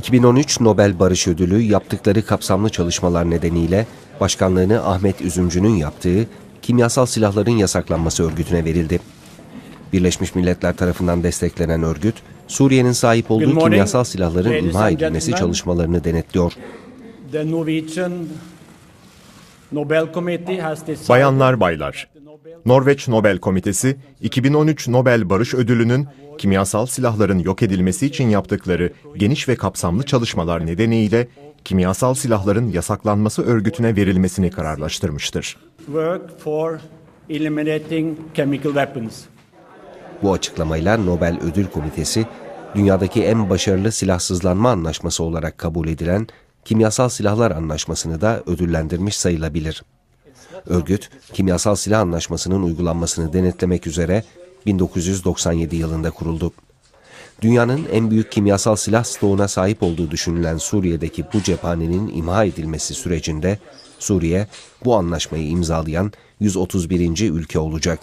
2013 Nobel Barış Ödülü yaptıkları kapsamlı çalışmalar nedeniyle başkanlığını Ahmet Üzümcü'nün yaptığı kimyasal silahların yasaklanması örgütüne verildi. Birleşmiş Milletler tarafından desteklenen örgüt, Suriye'nin sahip olduğu morning, kimyasal silahların imha edilmesi çalışmalarını denetliyor. The Norwegian Nobel Committee has decided Bayanlar baylar, Norveç Nobel Komitesi 2013 Nobel Barış Ödülü'nün kimyasal silahların yok edilmesi için yaptıkları geniş ve kapsamlı çalışmalar nedeniyle kimyasal silahların yasaklanması örgütüne verilmesini kararlaştırmıştır. work for eliminating chemical weapons. Bu açıklamayla Nobel Ödül Komitesi, dünyadaki en başarılı silahsızlanma anlaşması olarak kabul edilen Kimyasal Silahlar Anlaşması'nı da ödüllendirmiş sayılabilir. Örgüt, kimyasal silah anlaşmasının uygulanmasını denetlemek üzere 1997 yılında kuruldu. Dünyanın en büyük kimyasal silah stoğuna sahip olduğu düşünülen Suriye'deki bu cephanenin imha edilmesi sürecinde Suriye bu anlaşmayı imzalayan 131. ülke olacak.